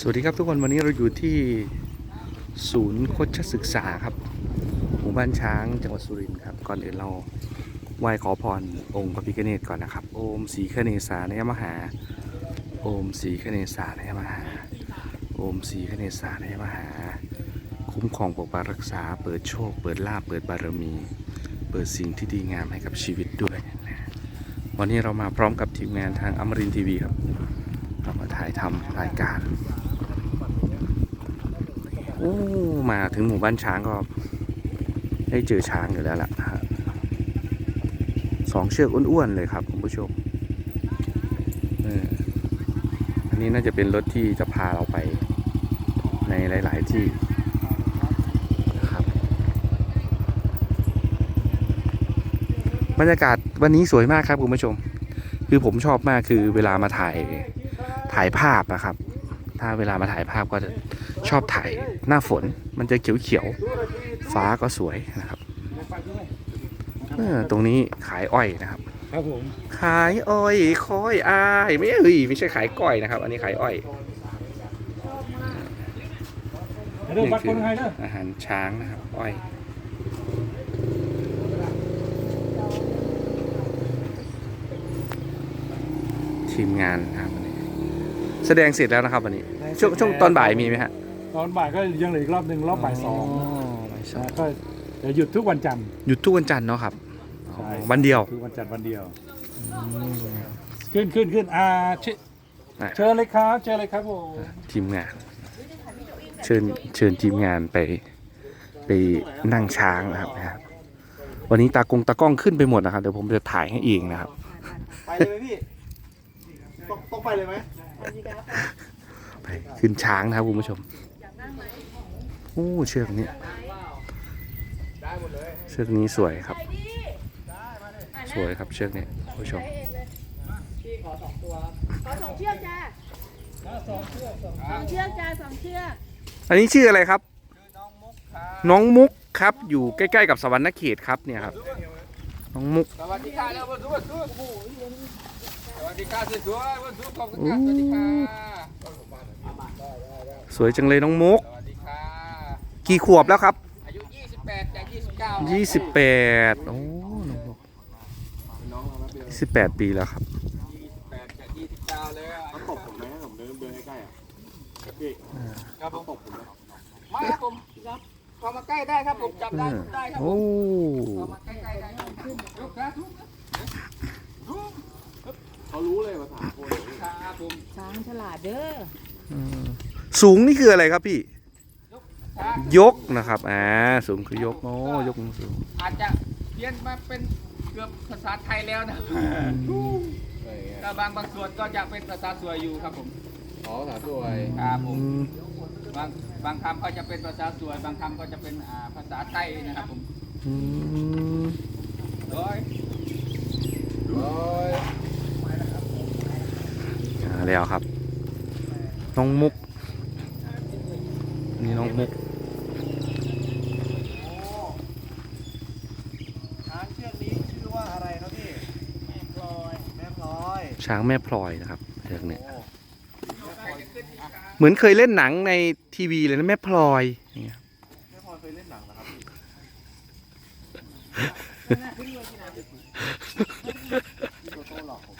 สวัสดีครับทุกคนวันนี้เราอยู่ที่ศูนย์โคชศึกษาครับหมู่บ้านช้างจังหวัดสุรินทร์ครับ ก่อนอื่นเราไหว้ขอพรองค์พระพิฆเนศก่อนนะครับ โอมสีคเนสาในมหา โอมสีคเนสาในมหา โอมสีคเนสาในมหา คุ้มครองปกปักรักษา เปิดโชค เปิดลาภเปิดบารมี เปิดสิ่งที่ดีงามให้กับชีวิตด้วย วันนี้เรามาพร้อมกับทีมงานทางอมรินทีวีครับเรามาถ่ายทำรายการ โอ้มาถึงหมู่บ้านช้างก็ ได้เจอช้างอยู่แล้วล่ะฮะสองเชือกอ้วนๆเลยครับคุณผู้ชมอันนี้น่าจะเป็นรถที่จะพาเราไปในหลาย ๆ ที่ครับบรรยากาศวันนี้สวยมากครับคุณผู้ชม คือผมชอบมากคือเวลามาถ่ายถ่ายภาพนะครับ ถ้าเวลามาถ่ายภาพก็จะ ชอบถ่ายหน้าฝนมันจะเขียวๆฟ้าก็สวยนะครับเออตรงนี้ขายอ้อยนะครับ ครับผมขายอ้อยคอยอายไม่เฮ้ยไม่ใช่ขายก้อยนะครับ อันนี้ขายอ้อยเรื่องนี่บัตรคืคนไทยเนอะอาหารช้างนะครับ อ้อยทีมงานนะครับวันนี้แสดงเสร็จแล้วนะครับวันนี้ช่วงช่วงตอนบ่ายมีไหมฮะ ตอนบ่ายก็ยังเหลืออีกรอบหนึ่งรอบบ่ายสองบ่ายสองแล้วก็เดี๋ยวหยุดทุกวันจันทร์หยุดทุกวันจันทร์เนาะครับใช่วันเดียวทุกวันจันทร์วันเดียว ขึ้นขึ้นขึ้นอ่าเชอะเชิญเลยครับ เชิญเลยครับผมทีมงาน เชิญเชิญทีมงานไปไปนั่งช้างนะครับนะครับ วันนี้ตากงตากล้องขึ้นไปหมดนะครับเดี๋ยวผมจะถ่ายให้เองนะครับ ไปเลยไหมพี่ต้องต้องไปเลยไหมไปขึ้นช้างนะครับคุณผู้ชมโอ้เชือกนี้เชือกนี้สวยครับ สวยครับเชือกนี้คุณผู้ชมขอสองเชือกจ้าสองเชือกสองเชือกจ้าสองเชือกอันนี้ชื่ออะไรครับ น้องมุกครับอยู่ใกล้ๆกับสวรรณเขตครับเนี่ยครับน้องมุกสวัสดีค่ะแล้ววันศุกร์วันศุกร์สวัสดีค่ะสวยๆวันศุกร์ขอบคุณค่ะสวัสดีค่ะ สวยจังเลยน้องมุก สวัสดีค่ะกี่ขวบแล้วครับ อายุ 28จาก29ยี่สิบแปดโอ้ น้องมุกยี่สิบแปดปีแล้วครับ 28จาก29เลยอะเขาตบผมไหมผมเดินเดินใกล้ๆอะพี่ครับผมตบผมไหมมาครับผมครับเข้ามาใกล้ได้ครับผมจับได้ทุบได้ครับผโอ้มเข้ามาใกล้ๆได้ครับลุกครับลุกเขารู้เลยภาษาคนครับผมช้างฉลาดเด้อ สูงนี่คืออะไรครับพี่ครับยกนะครับอ่าสูงคือยกโอ้ยกสูงอาจจะเพี้ยนมาเป็นเกือบภาษาไทยแล้วนะก็บางบางส่วนก็จะเป็นภาษาสวยอยู่ครับผมอ๋อภาษาสวยครับผอืมมบางบางคำก็จะเป็นภาษาสวย บางคำก็จะเป็นอ่าภาษาใต้นะครับผมอืมโอ้ยโอ้ยอ่าแล้วครับน้องมุก นี่น้องมุกช้างเชือกนี้ชื่อว่าอะไรครับพี่ แม่พลอย แม่พลอยช้างแม่พลอยนะครับเรื่องเนี้ยเหมือนเคยเล่นหนังในทีวีเลยนะแม่พลอยอย่างเงี้ยแม่พลอยเคยเล่นหนังนะครับพี่พี่โตโต้หลอกผม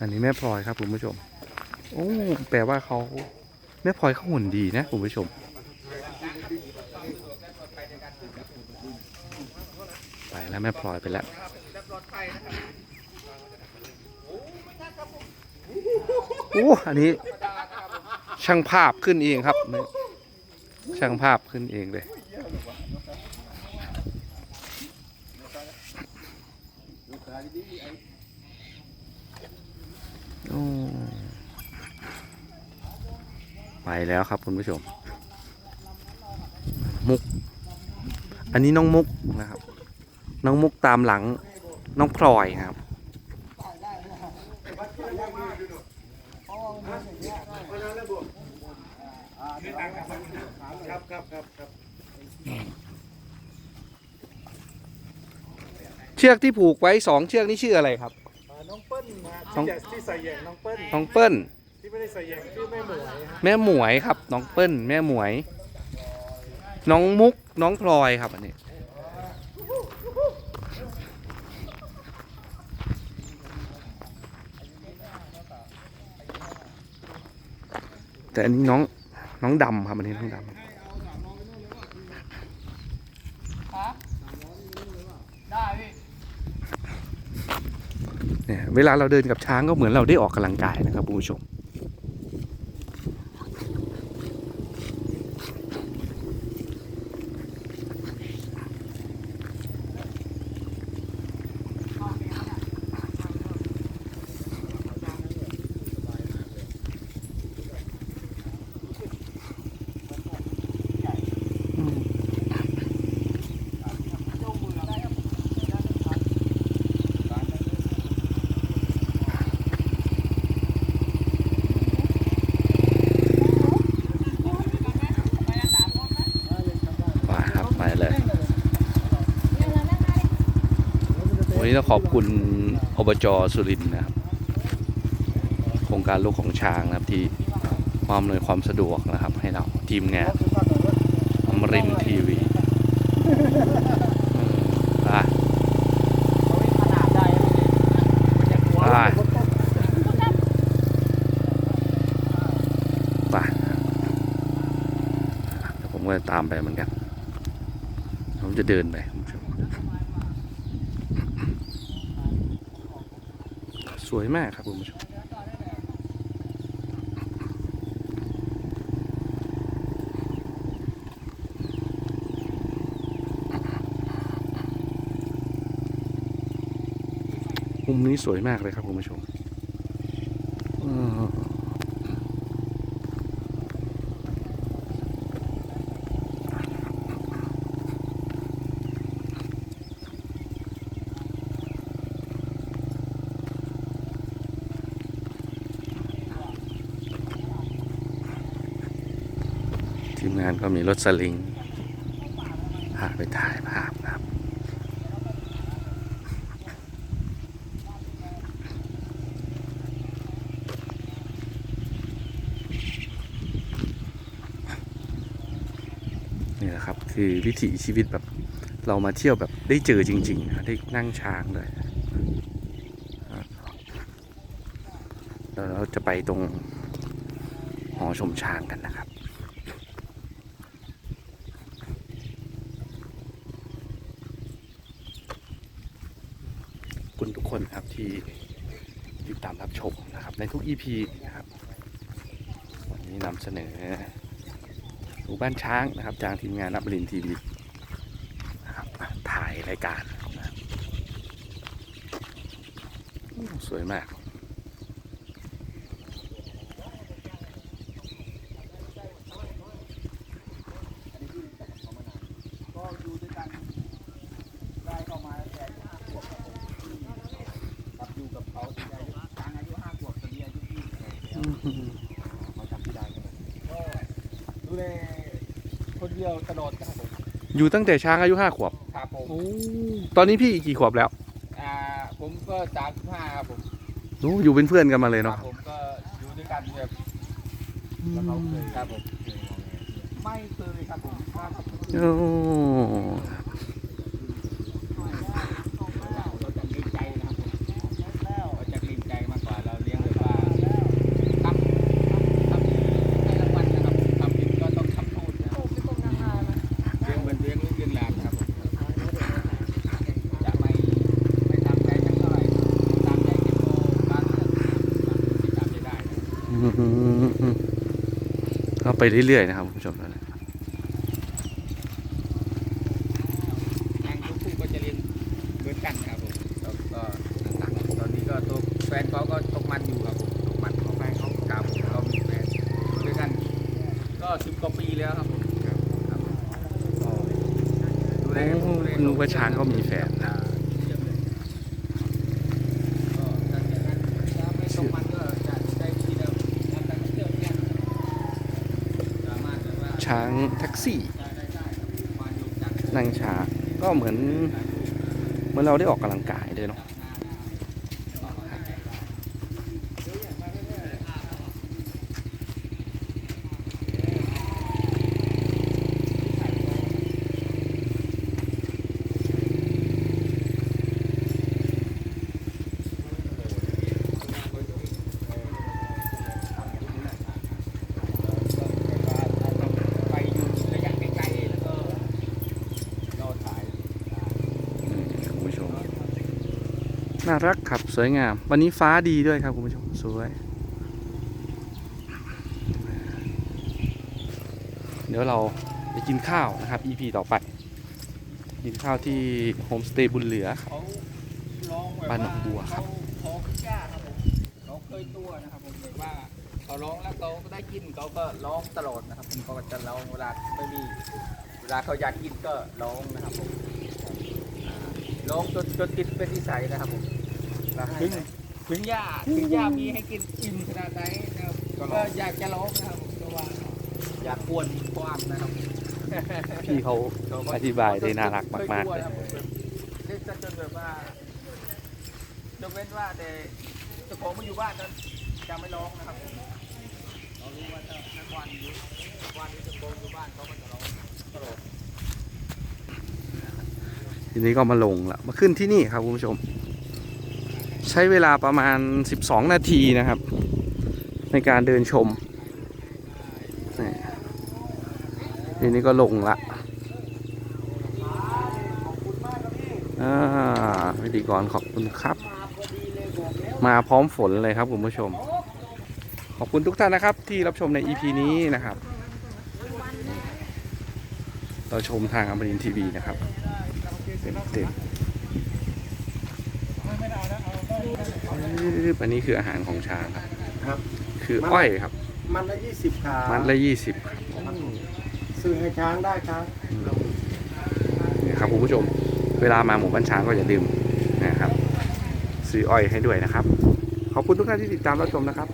อันนี้แม่พลอยครับคุณผู้ชม โอ้แปลว่าเขาแม่พลอยเขาหุ่นดีนะคุณผู้ชม ไปแล้วแม่พลอยไปแล้วโอ้อันนี้ ช่างภาพขึ้นเองครับ ช่างภาพขึ้นเองเลยโอ้ ไปแล้วครับคุณผู้ชม มุก อันนี้น้องมุกนะครับ น้องมุกตามหลัง น้องพลอยครับเชือกที่ผูกไว้สองเชือกนี่ชื่ออะไรครับ น้องเปิ้ลนะน้อง ที่จะที่ใส่แยงน้องเปิ้ลน้องเปิ้ล ที่ไม่ได้ใส่แยงชื่อแม่หมวยฮะแม่หมวยครับ น้องเปิ้ลแม่หมวย น้องมุกน้องพลอยครับอันนี้ แต่อันนี้น้องน้องดำครับอันนี้น้องดครับได้พี่ำ เนี่ยเวลาเราเดินกับช้างก็เหมือนเราได้ออกกำลังกายนะครับคุณผู้ชม นนี้ต้องขอบคุณอบจสุรินทร์นะครับ โครงการลูกของช้างนะครับที่มาอำนวยความสะดวกนะครับ ให้เราทีมงานอมรินทีวีไปไปผมก็จะตามไปเหมือนกัน ผมจะเดินไปคุณผู้ชม สวยมากครับคุณผู้ชมมุมนี้สวยมากเลยครับคุณผู้ชมอืมที มงานก็มีรถสลิงพาไปถ่ายภาพนะครับ นี่แหละครับ คือวิถีชีวิตแบบเรามาเที่ยวแบบได้เจอจริงๆนะได้นั่งช้างเลยเราจะไปตรงหอชมช้างกันนะครับ ขอบ คนครับที่ติดตามรับชมนะครับในทุก EP นะครับ วันนี้นำเสนอหมู่บ้านช้างนะครับจากทีมงานรับบรินทีวีนะครับถ่ายรายการนะครับสวยมากอยู่ด้วยกันได้เข้ามาตั้งแต่ห้าขวบครับผมครับอยู่กับเขาตั้งแต่อายุช้างอายุห้าขวบตอนนี้อายุยี่สิบ แล้วเขาจำที่ได้กันก็ดูแลคนเดียวตลอดครับผมอยู่ตั้งแต่ช้างอายุห้าขวบ ครับผมตอนนี้พี่กี่ขวบแล้วอ่าผมก็สามสิบห้าครับผมโอ้อยู่เป็นเพื่อนกันมาเลยครัเนาะ บผมก็อยู่ด้วยกันแบบแล้วเขาเคยครับผมไม่เคยครับผมครับ โอ้ เราจะเกรงใจนะครับผมเราจะเกรงใจมากกว่าเราเลี้ยงแบบว่าทำทำให้รางวัลนะครับทำผิดก็ต้องทำโทษนะครับเลี้ยงเหมือนเลี้ยงลูกเลี้ยงหลานครับผมจะไม่ไม่ตามใจสักเท่าไหร่ตามใจเก็บโตบ้างบางที่ตามใจได้นะ ก็ ไปเรื่อยๆนะครับคุณผู้ชมนะทางลูกคู่ก็จะเรียนเหมือนกันครับผมแล้วก็ตอนนี้ก็ตัวแฟนเขาก็ตกมันอยู่ครับผมตกมันของแฟนเขาครับผมเรามีแฟนอยู่ด้วยกัน ก็สิบกว่าปีแล้วครับผมครับครับผมก็ดูแลโอ้ดูแลคุณรู้ว่าช้างก็มีแฟนนะ เยี่ยมเลยก็หลังจากนั้นถ้าไม่ตกมันก็จะได้วิธีเดิมทำการท่องเที่ยวเนี่ยสามารถแบบว่า ช้างแท็กซี่ นั่งช้างก็เหมือน เหมือนมือนเราได้ออกกำลังกายเลยเนาะ น่ารักครับสวยงาม วันนี้ฟ้าดีด้วยครับคุณผู้ชมสวย เดี๋ยวเราไปกินข้าวนะครับ EP ต่อไป กินข้าวที่โฮมสเตย์บุญเหลือครับบ้านหนองบัวครับเขาขึ้นยากครับผมเขาเคยตัวนะครับผมแบบว่าเขาร้องแล้วเขาก็ได้กินเขาก็ร้องตลอดนะครับผมเขาก็จะร้องเวลาไม่มีเวลาเขาอยากกินก็ร้องนะครับผม ร้องจนจนติดเป็นนิสัยนะครับผมถึงถึงย่าถึงย่ามีให้กินอิ่มขนาดไหนนะครับก็อยากจะร้องนะครับผมเพราะว่าอยากกวนความนะครับพี่เขา อธิบายได้น่ารักมากๆ เลยเล่นซะจนแบบว่ายกเว้นว่าแต่เจ้าของมาอยู่บ้านนั้นจะไม่ร้องนะครับเรารู้ว่าถ้าถ้าวันนี้วันนี้เจ้าของอยู่บ้านเขาก็จะร้องตลอด ทีนี้ก็มาลงละมาขึ้นที่นี่ครับคุณผู้ชม ใช้เวลาประมาณ 12 นาทีนะครับ ในการเดินชมทีนี้ก็ลงละอ่าพิธีกรขอบคุณครับ มาพร้อมฝนเลยครับคุณผู้ชม ขอบคุณทุกท่านนะครับ ที่รับชมใน EP นี้นะครับ เราชมทางอมรินทีวีนะครับ เต็มอันนี้คืออาหารของช้างครับ ครับ คืออ้อยครับ มันละยี่สิบขามัดละยี่สิบซื้อให้ช้างได้ครับครับคุณผู้ชม เวลามาหมู่บ้านช้างก็อย่าลืมนะครับ ซื้ออ้อยให้ด้วยนะครับ ขอบคุณทุกท่านที่ติดตามรับชมนะครับ